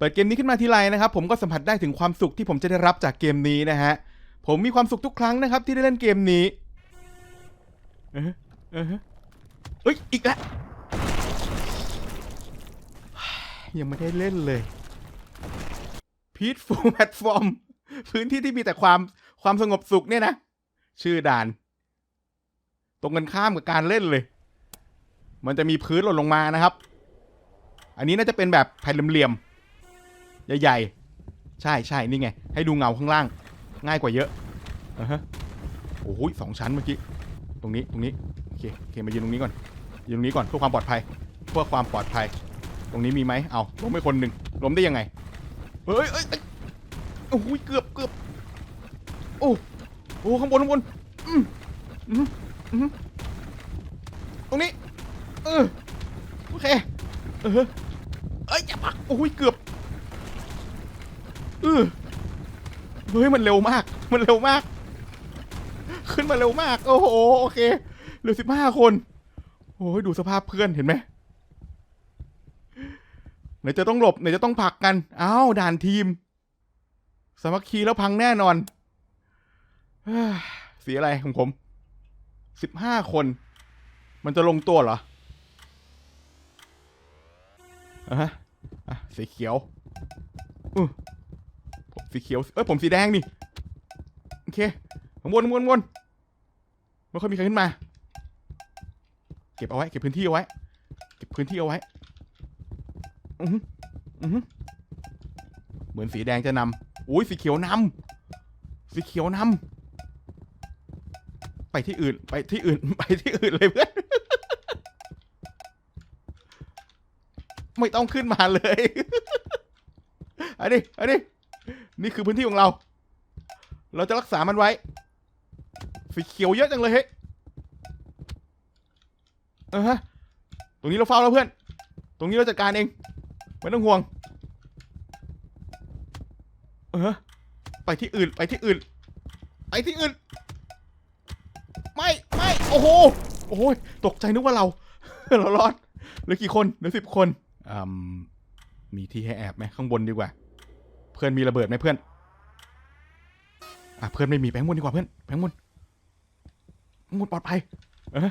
เปิดเกมนี้ขึ้นมาทีไรนะครับ ผมก็สัมผัสได้ถึงความสุขที่ผมจะได้รับจากเกมนี้นะฮะ ผมมีความสุขทุกครั้งนะครับที่ได้เล่นเกมนี้ เออเออเอ้ย อีกแล้ว ยังไม่ได้เล่นเลย Peaceful Platform พื้นที่ที่มีแต่ความความสงบสุขเนี่ยนะ ชื่อด่าน ตรงกันข้ามกับการเล่นเลย มันจะมีพื้นหล่นลงมานะครับ อันนี้น่าจะเป็นแบบแผ่นเหลี่ยมๆ ใหญ่ๆ ใช่ใช่นี่ไง ให้ดูเงาข้างล่าง ง่ายกว่าเยอะอ่าฮะโอ้โหสองชั้นเมื่อกี้ ตรงนี้ ตรงนี้ โอเค โอเค มายืนตรงนี้ก่อน ยืนตรงนี้ก่อน เพื่อความปลอดภัย เพื่อความปลอดภัย ตรงนี้มีไหมเอาล้มไปคนหนึ่งล้มได้ยังไง เฮ้ยเอ้ยเอ้ยโอ้โหเกือบเกือบโอ้โอ้ข้างบนข้างบนอืมอืมอืมตรงนี้ เออ โอเค เออเอ้ยอย่าปักโอ้ยเกือบ ออเฮ้ยมันเร็วมาก มันเร็วมาก ขึ้นมาเร็วมาก โอ้โหโอเคเหลือสิบห้าคนโอ้ยดูสภาพเพื่อนเห็นไหมไหนจะต้องหลบไหนจะต้องผลักกันอ้าวด่านทีมสามัคคีแล้วพังแน่นอนเฮ้ยสีอะไรของผมสิบห้าคน มันจะลงตัวเหรออะอะสีเขียวอือ สีเขียว เอ้ยผมสีแดงนี่ โอเคข้างบนข้างบนข้างบนไม่ค่อยมีใครขึ้นมา เก็บเอาไว้ เก็บพื้นที่เอาไว้ เก็บพื้นที่เอาไว้ อืออือเหมือนสีแดงจะนำอุ้ยสีเขียวนำสีเขียวนำไปที่อื่น ไปที่อื่น ไปที่อื่นเลยเพื่อน ไม่ต้องขึ้นมาเลยอันนี้อันนี้ นี่คือพื้นที่ของเรา เราจะรักษามันไว้ สีเขียวเยอะจังเลยเฮ้ยเออฮะ ตรงนี้เราเฝ้าแล้วเพื่อน ตรงนี้เราจัดการเอง ไม่ต้องห่วง เออ ไปที่อื่น ไปที่อื่น ไปที่อื่น ไม่ ไม่ โอ้โห โอ้โหตกใจนึกว่าเรา เรารอด เหลือกี่คน เหลือสิบคนอืมมีที่ให้แอบไหมข้างบนดีกว่า พื่อนมีระเบิดไหมเพื่อนอะเพื่อนไม่มีแบงค์บนดีกว่าเพื่อนแบงค์บนข้างบนปลอดภัยเออ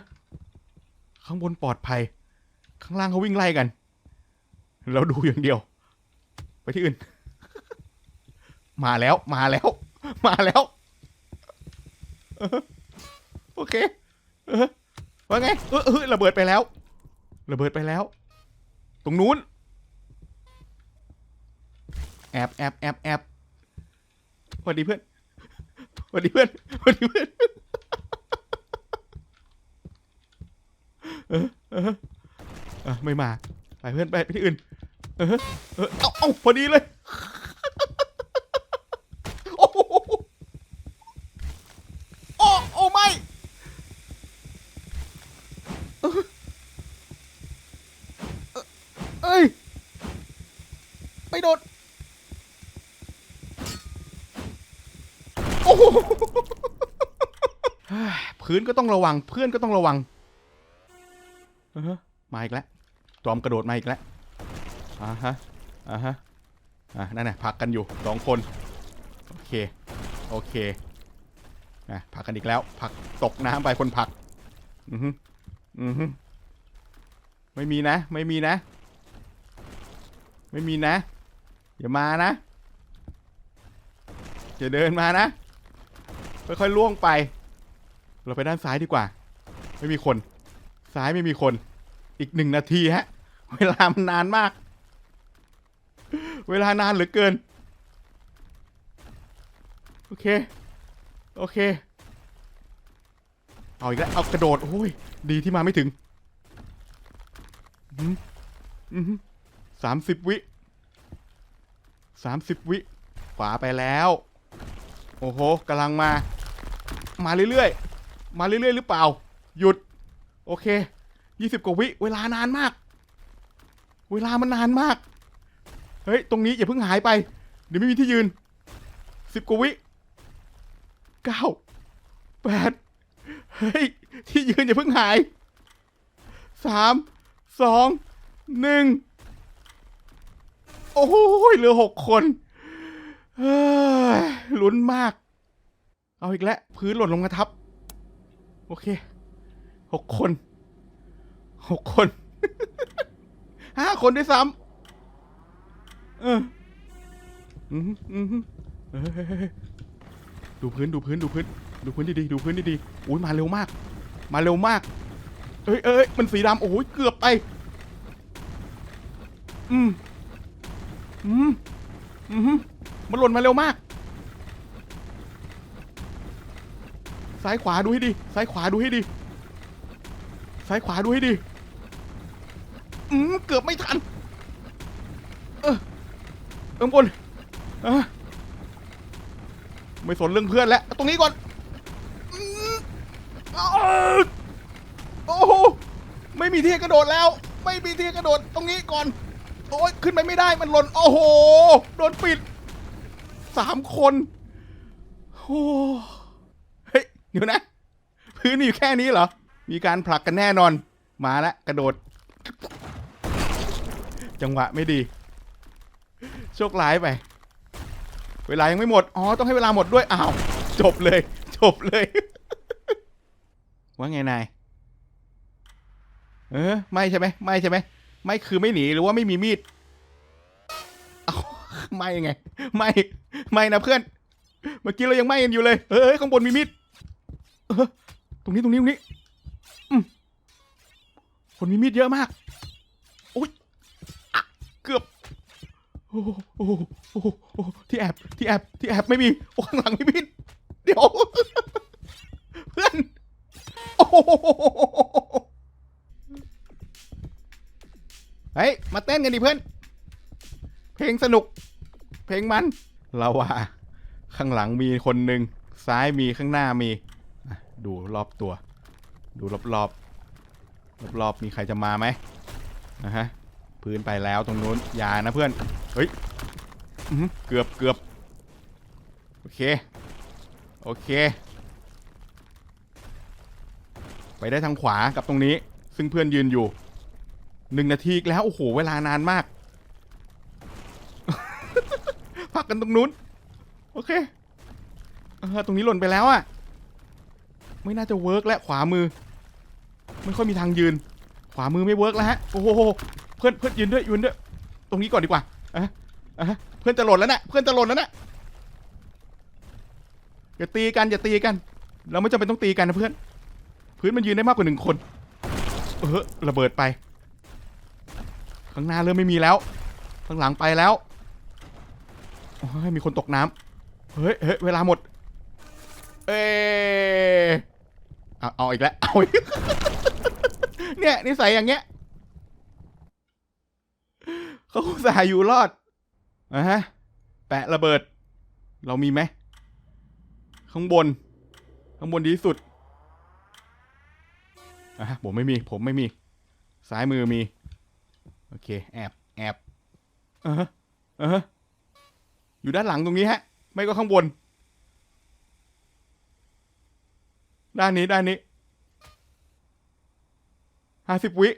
ข้างบนปลอดภัย ข้างล่างเขาวิ่งไล่กัน เราดูอย่างเดียว ไปที่อื่น มาแล้วมาแล้ว มาแล้วโอเคเออว่าไงเออระเบิดไปแล้ว ระเบิดไปแล้ว ตรงนู้น แอบแอบแอบแอบสวัสดีเพื่อนสวัสดีเพื่อนสวัสดีเพื่อนเออเออเออไม่มาไปเพื่อนไปไปที่อื่น เออเออเอาเอาพอดีเลยโอ้โหโอ้โอ้ไม่เออเออเอ้ย ไม่โดน โอ้โหเฮ้ย พื้นก็ต้องระวัง เพื่อนก็ต้องระวังเออมาอีกแล้วจอมกระโดดมาอีกแล้วอ่าฮะอ่าฮะอะนั่นน่ะพักกันอยู่สองคน โอเค โอเคนะพักกันอีกแล้วผลักตกน้ำไปคนผลัก อือฮึอือฮึไม่มีนะ ไม่มีนะ ไม่มีนะอย่ามานะอย่าเดินมานะค่อยๆล่วงไป เราไปด้านซ้ายดีกว่า ไม่มีคน ซ้ายไม่มีคน อีกหนึ่งนาทีฮะ เวลามันนานมาก เวลานานเหลือเกิน โอเค โอเค เอาอีกแล้ว เอากระโดด โอ้ย ดีที่มาไม่ถึงสามสิบวิสามสิบวิ ขวาไปแล้ว โอ้โหกำลังมา มาเรื่อยๆ มาเรื่อยๆหรือเปล่า หยุด โอเคยี่สิบกว่าวิ เวลานานมาก เวลามันนานมาก เฮ้ย ตรงนี้อย่าเพิ่งหายไป เดี๋ยวไม่มีที่ยืนสิบกว่าวิเก้าแปดเฮ้ย ที่ยืนอย่าเพิ่งหายสามสองหนึ่งโอ้โหเหลือหกคนเฮ้ยลุ้นมาก เอาอีกแล้ว พื้นหล่นลงมาทับ โอเคหกคนหกคนห้าคนด้วยซ้ำเอออืมอืมเฮ้ยดูพื้นดูพื้นดูพื้น ดูพื้นดีๆดูพื้นดีๆอุ้ยมาเร็วมาก มาเร็วมาก เอ้ยเอ้ยมันสีดำโอ้ยเกือบไป อืมอืมอืมมันหล่นมาเร็วมาก ซ้ายขวาดูให้ดี ซ้ายขวาดูให้ดี ซ้ายขวาดูให้ดี อืมเกือบไม่ทัน เออข้างบนเออไม่สนเรื่องเพื่อนแล้ว ตรงนี้ก่อนอืมอ้าวโอ้โห ไม่มีที่กระโดดแล้ว ไม่มีที่กระโดดตรงนี้ก่อน โอ้ยขึ้นไปไม่ได้มันหล่น โอ้โห โดนปิด สามคน โอ้ เฮ้ยเดี๋ยวนะ พื้นอยู่แค่นี้เหรอ มีการผลักกันแน่นอน มาแล้วกระโดด จังหวะไม่ดี โชคร้ายไป เวลายังไม่หมด อ๋อ ต้องให้เวลาหมดด้วย อ้าว จบเลย จบเลย ว่าไงนาย เออ ไม่ใช่ไหม ไม่ใช่ไหม ไม่คือไม่หนีหรือว่าไม่มีมีดเอาไม่ไง ไม่ ไม่นะเพื่อน เมื่อกี้เรายังไม่กันอยู่เลยเอ้ย ข้างบนมีมีด เออตรงนี้ตรงนี้ตรงนี้อืมคนมีมีดเยอะมากอุ้ยอะเกือบโอ้โหโอ้โหโอ้โหโอ้โหที่แอบที่แอบที่แอบไม่มีโอ้ข้างหลังมีมีดเดี๋ยว เพื่อนโอ้โหเฮ้ยมาเต้นกันดิเพื่อน เพลงสนุก เพลงมันเราว่าข้างหลังมีคนหนึ่งซ้ายมีข้างหน้ามี ดูรอบตัว ดูรอบรอบรอบๆมีใครจะมาไหมนะฮะพื้นไปแล้วตรงนู้นอย่านะเพื่อนเฮ้ยเกือบเกือบโอเคโอเค ไปได้ทางขวากับตรงนี้ ซึ่งเพื่อนยืนอยู่หนึ่งนาทีแล้วโอ้โหเวลานานมาก พักกันตรงนู้น โอเคเออตรงนี้หล่นไปแล้วอะ ไม่น่าจะเวิร์กแล้วขวามือ ไม่ค่อยมีทางยืน ขวามือไม่เวิร์กแล้วฮะโอ้โหเพื่อนเพื่อนยืนด้วยยืนด้วย ตรงนี้ก่อนดีกว่าอะอะเพื่อนจะหล่นแล้วนะเพื่อนจะหล่นแล้วนะอย่าตีกันอย่าตีกัน เราไม่จำเป็นต้องตีกันนะเพื่อน พื้นมันยืนได้มากกว่าหนึ่งคน เออระเบิดไป ข้างหน้าเริ่มไม่มีแล้ว ข้างหลังไปแล้วมีคนตกน้ำเฮ้ยเฮ้ยเวลาหมด เอ้ยเอาเอาอีกแล้วเอาอีกเนี่ยนิสัยอย่างเงี้ยเขาอุตส่าห์อยู่รอดอะฮะ แปะระเบิด เรามีไหมข้างบน ข้างบนดีสุดอะฮะผมไม่มี ผมไม่มี ซ้ายมือมี โอเค แอบ แอบเออเอออยู่ด้านหลังตรงนี้ฮะ ไม่ก็ข้างบน ด้านนี้ด้านนี้ห้าสิบวิ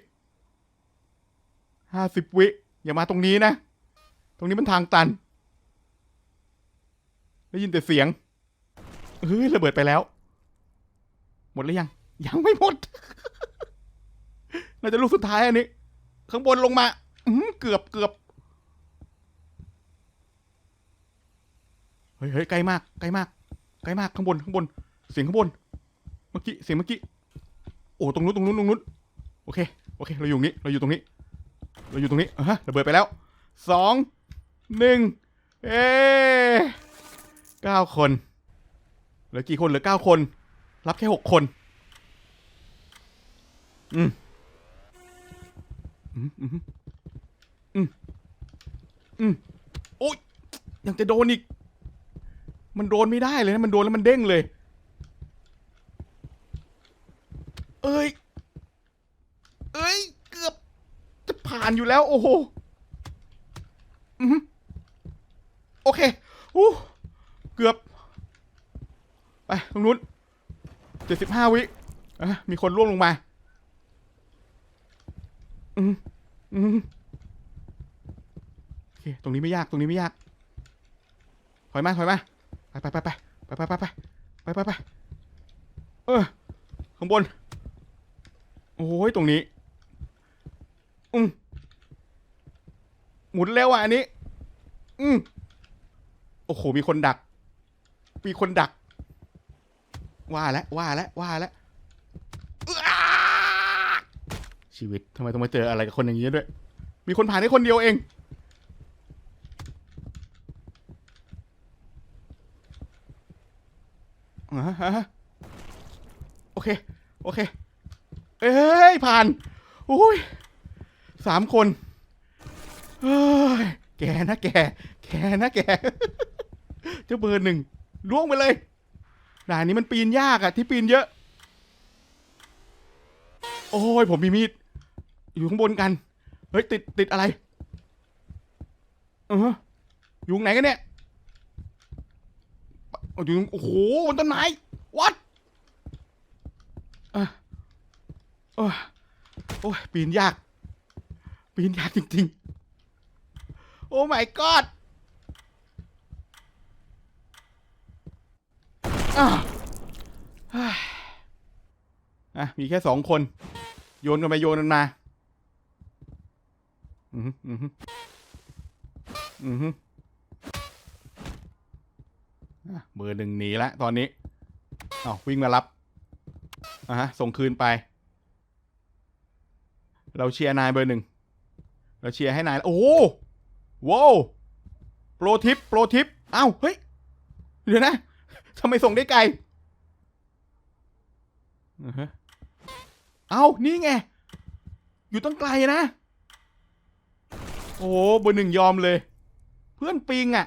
ห้าสิบวิอย่ามาตรงนี้นะ ตรงนี้มันทางตัน ได้ยินแต่เสียงเฮ้ยระเบิดไปแล้ว หมดหรือยัง ยังไม่หมด น่าจะลูกสุดท้ายอันนี้ ข้างบนลงมาอืเกือบเกือบเฮ้ยเฮ้ยใกล้มากใกล้มากใกล้มากข้างบนข้างบน เสียงข้างบน เมื่อกี้เสียงเมื่อกี้โอ้ตรงนู้นตรงนู้นตรงนู้นโอเคโอเค เราอยู่นี้เราอยู่ตรงนี้ เราอยู่ตรงนี้อะฮะระเบิดไปแล้วสองหนึ่งเอ๊เก้าคนเหลือกี่คนเหลือเก้าคน รับแค่หกคน อืมอืมอืมอืมอืมโอ๊ยยังจะโดนอีก มันโดนไม่ได้เลยนะ มันโดนแล้วมันเด้งเลย เอ้ย เอ้ย เกือบ จะผ่านอยู่ แล้วโอ้โหอือโอเคอู้เกือบ ไปตรงนู้นเจ็ดสิบห้าวิอะมีคนล่วงลงมา อืมอืมเค ตรงนี้ไม่ยาก ตรงนี้ไม่ยาก ถอยมา ถอยมา ไปไปไปไปไปไปไปไปไปไปไปเออ ข้างบน โอ้ย ตรงนี้ อืม หมุนเร็วอะอันนี้ อืมโอ้โห มีคนดัก มีคนดัก ว่าแล้วว่าแล้วว่าแล้วชีวิตทำไมต้องมาเจออะไรกับคนอย่างนี้ด้วย มีคนผ่านได้คนเดียวเองอ่าฮะโอเค โอเค เอ้ย ผ่านโอ้ยสามคน เฮ้ยแกนะแก แกนะแก เจ้าเบอร์หนึ่งล่วงไปเลยด่านนี้มันปีนยากอะที่ปีนเยอะ โอ้ยผมมีมีด อยู่ข้างบนกัน เฮ้ยติดติดอะไรเอออยู่ไหนกันเนี่ยอยู่โอ้โหบนต้นไม้วัดอะโอ้ยโอ้ยปีนยาก ปีนยากจริง ๆ โอ้ my god อะเฮ้ยอะมีแค่สองคน โยนกันไปโยนกันมา อือหืออือหืออือหืออะเบอร์หนึ่งหนีละตอนนี้เอาวิ่งมารับอะฮะ ส่งคืนไป เราเชียร์นายเบอร์หนึ่ง เราเชียร์ให้นาย โอ้ ว้าวโปรทิปโปรทิปเอ้าเฮ้ย เดี๋ยวนะทำไมส่งได้ไกลเอ้านี่ไง อยู่ตั้งไกลนะ โอ้โหเบอร์หนึ่งยอมเลย เพื่อนปิงอะ่ะ